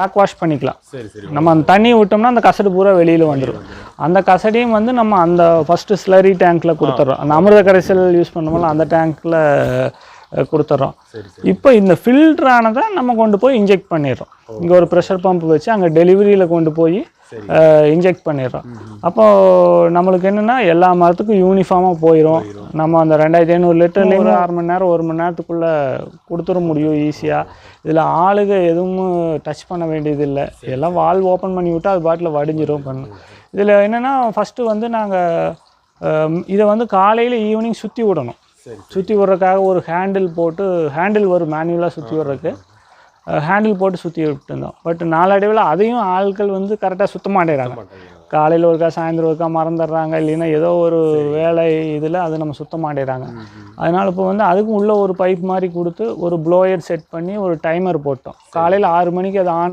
Back wash பண்ணிக்கலாம். நம்ம அந்த தண்ணி விட்டோம்னா அந்த கசடு பூரா வெளியில் வந்துடும் அந்த கசடையும் வந்து நம்ம அந்த ஃபஸ்ட்டு ஸ்லரி டேங்க்கில் கொடுத்துட்றோம் அந்த அமிர்த கரைசல் யூஸ் பண்ணும்போது அந்த டேங்க்கில் கொடுத்துட்றோம் இப்போ இந்த ஃபில்டரானதை நம்ம கொண்டு போய் இன்ஜெக்ட் பண்ணிடுறோம். இங்கே ஒரு ப்ரெஷர் பம்ப் வச்சு அங்கே டெலிவரியில் கொண்டு போய். இன்ஜெக்ட் பண்ணிடுறோம். அப்போ நம்மளுக்கு என்னென்னா எல்லா மரத்துக்கும் யூனிஃபார்மாக போயிடும் நம்ம அந்த ரெண்டாயிரத்தி ஐநூறு லிட்டர்லேயும் ஒரு அரை மணி நேரம் ஒரு மணி நேரத்துக்குள்ளே கொடுத்துட முடியும் ஈஸியாக இதில் ஆளுக எதுவும் டச் பண்ண வேண்டியதில்லை எல்லாம் வால்வ் ஓப்பன் பண்ணி விட்டால் அது பாட்டில் வடிஞ்சிரும் பண்ணும் இதில் என்னென்னா ஃபஸ்ட்டு வந்து நாங்கள் இதை வந்து காலையில் ஈவினிங் சுற்றி விடணும். சுற்றி விட்றதுக்காக ஒரு ஹேண்டில் போட்டு ஹேண்டில் வரும் மேனுவலாக சுற்றி விட்றதுக்கு. ஹேண்டில் போட்டு சுற்றி விட்டுருந்தோம். பட் நாளடைவில் அதையும் ஆட்கள் வந்து கரெக்டாக சுத்த மாட்டேறாங்க காலையில் ஒருக்கா சாயந்தரம் ஒருக்கா மறந்துடுறாங்க. இல்லைன்னா ஏதோ ஒரு வேலை இதில் அது நம்ம சுத்த மாட்டேறாங்க. அதனால் இப்போ வந்து அதுக்கும் உள்ள ஒரு பைப் மாதிரி கொடுத்து ஒரு ப்ளோயர் செட் பண்ணி ஒரு டைமர் போட்டோம். காலையில் ஆறு மணிக்கு அது ஆன்